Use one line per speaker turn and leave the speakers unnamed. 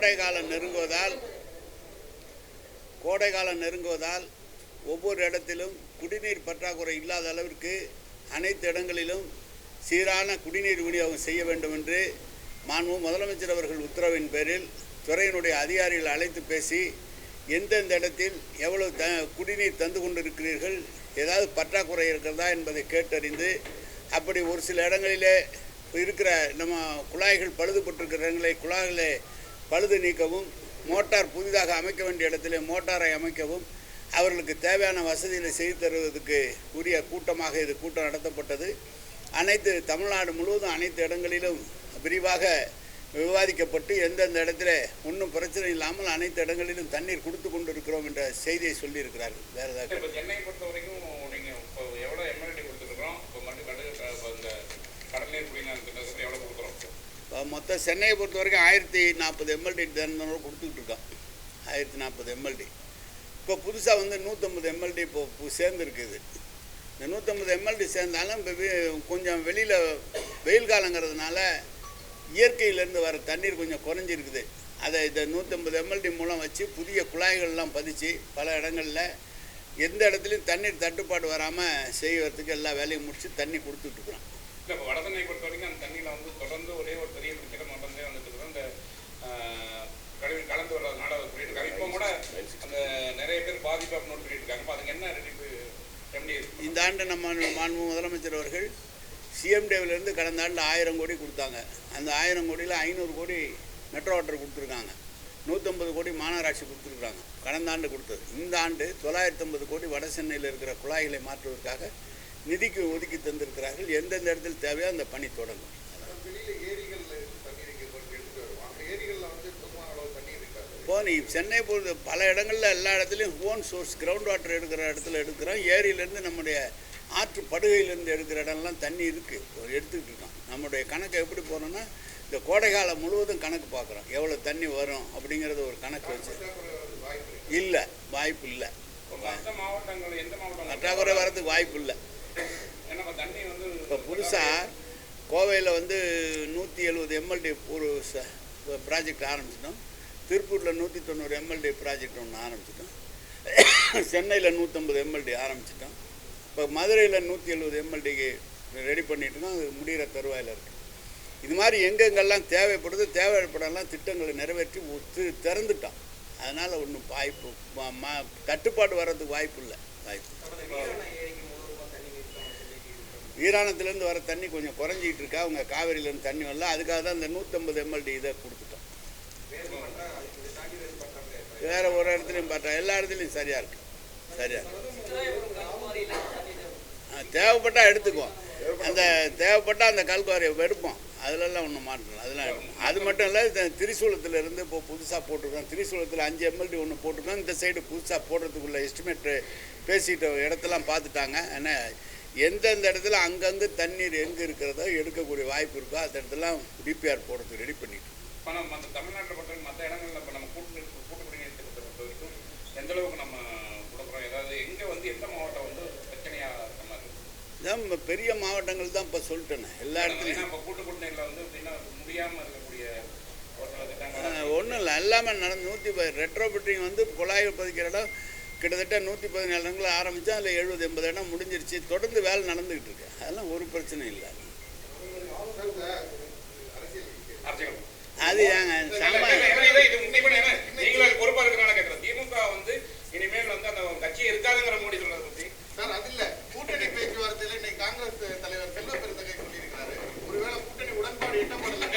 காலம் நெருங்குவதால் கோடை காலம் நெருங்குவதால் ஒவ்வொரு இடத்திலும் குடிநீர் பற்றாக்குறை இல்லாத அளவிற்கு அனைத்து இடங்களிலும் சீரான குடிநீர் விநியோகம் செய்ய வேண்டும் என்று மாண்பு முதலமைச்சர் அவர்கள் உத்தரவின் பேரில் துறையினுடைய அதிகாரிகள் அழைத்து பேசி எந்தெந்த இடத்தில் எவ்வளவு த குடிநீர் தந்து கொண்டிருக்கிறீர்கள் ஏதாவது பற்றாக்குறை இருக்கிறதா என்பதை கேட்டறிந்து அப்படி ஒரு சில இடங்களிலே இருக்கிற நம்ம குழாய்கள் பழுதுபட்டிருக்கிற இடங்களை குழாய்களை பழுது நீக்கவும் மோட்டார் புதிதாக அமைக்க வேண்டிய இடத்திலே மோட்டாரை அமைக்கவும் அவர்களுக்கு தேவையான வசதிகளை செய்து தருவதற்கு உரிய கூட்டமாக இது கூட்டம் நடத்தப்பட்டது. அனைத்து தமிழ்நாடு முழுவதும் அனைத்து இடங்களிலும் விரிவாக விவாதிக்கப்பட்டு எந்தெந்த இடத்துல ஒன்றும் பிரச்சனை இல்லாமல் அனைத்து இடங்களிலும் தண்ணீர் கொடுத்து கொண்டு இருக்கிறோம் என்ற செய்தியை சொல்லியிருக்கிறார்கள். வேறு ஏதாவது
இப்போ சென்னையை பொறுத்த வரைக்கும் நீங்கள் இப்போ எவ்வளோ எம்எல்ஏ கொடுத்துருக்குறோம் இப்போ மட்டும் கடு இப்போ இந்த கடல்நீர் குடிநீர் திட்டத்துக்கு எவ்வளோ கொடுக்குறோம்
மொத்தம் சென்னையை பொறுத்த வரைக்கும் ஆயிரத்தி நாற்பது எம்எல்டி தினந்தோறும் கொடுத்துக்கிட்டு இருக்கான் ஆயிரத்தி நாற்பது எம்எல்டி இப்போ புதுசாக வந்து நூற்றம்பது எம்எல்டி இப்போ சேர்ந்துருக்குது. இந்த நூற்றம்பது எம்எல்டி சேர்ந்தாலும் இப்போ கொஞ்சம் வெளியில் வெயில் காலங்கிறதுனால இயற்கையிலேருந்து வர தண்ணீர் கொஞ்சம் குறைஞ்சிருக்குது. அதை இந்த நூற்றம்பது எம்எல்டி மூலம் வச்சு புதிய குழாய்கள்லாம் பதிச்சு பல இடங்களில் எந்த இடத்துலையும் தண்ணீர் தட்டுப்பாடு வராமல் செய்வதுக்கு எல்லா வேலையும் முடித்து தண்ணி கொடுத்துட்ருக்குறோம்
இல்லை இப்போ வடசென்னை பொறுத்த வரைக்கும் அந்த தண்ணியில் வந்து தொடர்ந்து ஒரே ஒரு பெரிய பிரச்சனை மட்டும்தான் வந்துட்டு இருக்குது இந்த ஆஹ், கழிவு கலந்து வர்றதுனால அது சொல்லிட்டு இருக்காங்க இப்போ கூட அந்த நிறைய பேர் பாதிப்பு அப்படின்னு சொல்லிட்டு இருக்காங்க இப்போ அதுக்கு என்ன ரெடி ரெமடி
இந்த ஆண்டு நம்ம மாண்பு முதலமைச்சர் அவர்கள் சிஎம்டேவிலேருந்து கடந்த ஆண்டு ஆயிரம் கோடி கொடுத்தாங்க. அந்த ஆயிரம் கோடியில் ஐநூறு கோடி மெட்ரோ வாட்டர் கொடுத்துருக்காங்க. நூற்றம்பது கோடி மாநகராட்சி கொடுத்துருக்குறாங்க. கடந்த ஆண்டு கொடுத்தது. இந்த ஆண்டு தொள்ளாயிரத்தம்பது கோடி வட சென்னையில் இருக்கிற குழாய்களை மாற்றுவதற்காக நிதிக்கு ஒதுக்கி தந்திருக்கிறார்கள். எந்தெந்த இடத்தில் தேவையோ அந்த பணி தொடங்கும்
வெளியில ஏரிகள்ல இருந்து தண்ணி இருக்கிறது எடுத்து வருவாங்க ஏரிகள்ல வந்து போதுமான அளவு தண்ணி
இப்போ நீ சென்னை பொறுத்த பல இடங்களில் எல்லா இடத்துலையும் ஓன் சோர்ஸ் கிரவுண்ட் வாட்டர் எடுக்கிற இடத்துல எடுக்கிறோம். ஏரியிலேருந்து நம்முடைய ஆற்று படுகையிலேருந்து எடுக்கிற இடம்லாம் தண்ணி இருக்குது எடுத்துக்கிட்டு இருக்கோம். நம்முடைய கணக்கை எப்படி போகிறோன்னா இந்த கோடை காலம் முழுவதும் கணக்கு பார்க்குறோம். எவ்வளோ தண்ணி வரும் அப்படிங்கிறது ஒரு கணக்கு வச்சு. இல்லை வாய்ப்பு இல்லை. பற்றாக்குறை வர்றதுக்கு வாய்ப்பு இல்லை.
தண்ணி
இப்போ புதுசாக கோவையில் வந்து நூற்றி எழுபது எம்எல்டி ஒரு ப்ராஜெக்ட் ஆரம்பிச்சிட்டோம். திருப்பூரில் நூற்றி தொண்ணூறு எம்எல்டி ப்ராஜெக்ட் ஒன்று ஆரம்பிச்சிட்டோம். சென்னையில் நூற்றம்பது எம்எல்டி ஆரம்பிச்சிட்டோம். இப்போ மதுரையில் நூற்றி எழுபது எம்எல்டிக்கு ரெடி பண்ணிட்டு தான் அது முடிகிற தருவாயில் இருக்குது இது மாதிரி எங்கெங்கெல்லாம் தேவைப்படுது தேவைப்படலாம் திட்டங்களை நிறைவேற்றி ஒத்து திறந்துட்டோம். அதனால் ஒன்றும் வாய்ப்பு மா தட்டுப்பாடு வர்றதுக்கு வாய்ப்பு இல்லை. வாய்ப்பு. வீராணத்துலேருந்து வர தண்ணி கொஞ்சம் குறைஞ்சிக்கிட்டு இருக்கா. அவங்க காவேரியிலேருந்து தண்ணி வரல. அதுக்காக தான் இந்த நூற்றம்பது எம்எல்டி இதை கொடுத்துட்டோம். வேற ஒரு இடத்துலையும் பார்த்தா எல்லா இடத்துலையும் சரியா இருக்கு. சரியா தேவைப்பட்டா எடுத்துக்குவோம். அந்த தேவைப்பட்டா அந்த கல்குவாரியை எடுப்போம். அதிலெல்லாம் ஒன்றும் மாற்றலாம் அதெல்லாம் எடுப்போம். அது மட்டும் இல்லை இந்த திரிசூலத்தில் இருந்து இப்போ புதுசாக போட்டிருக்கோம். திரிசூலத்தில் அஞ்சு எம்எல்டி ஒன்று போட்டிருக்கோம். இந்த சைடு புதுசாக போடுறதுக்குள்ள எஸ்டிமேட்டு பேசிட்டு இடத்தெல்லாம் பார்த்துட்டாங்க. ஏன்னா எந்தெந்த இடத்துல அங்கங்கே தண்ணீர் எங்கே இருக்கிறதோ எடுக்கக்கூடிய வாய்ப்பு இருக்கோ அந்த இடத்துல டிபிஆர் போடுறதுக்கு ரெடி பண்ணிட்டு இருக்கோம்.
இப்போ நம்ம தமிழ்நாட்டில் மற்ற இடங்களில் இப்போ நம்ம கூட்டு கூட்டு குடிநீர் திட்டத்தை பொறுத்த வரைக்கும் எந்த அளவுக்கு நம்ம கொடுக்குறோம். ஏதாவது எங்கே வந்து எந்த மாவட்டம் வந்து பிரச்சனையாக?
இதான் நம்ம பெரிய மாவட்டங்கள் தான் இப்போ சொல்லிட்டேனே எல்லா இடத்துலையும்.
இப்போ கூட்டு குடிநீரில் வந்து எப்படின்னா முடியாமல் இருக்கக்கூடிய
ஒன்றும் இல்லை எல்லாமே நடந்து நூற்றி ப ரெட்ரோபிட்டிங் வந்து குழாய் பதிக்கிற இடம் கிட்டத்தட்ட நூற்றி பதினேழு இடங்கள் ஆரம்பித்தா அதில் எழுபது எண்பது இடம் முடிஞ்சிருச்சு. தொடர்ந்து வேலை நடந்துக்கிட்டு இருக்கு. அதெல்லாம் ஒரு பிரச்சனை இல்லை.
அரசியல்
அது ஏங்க
¿Qué?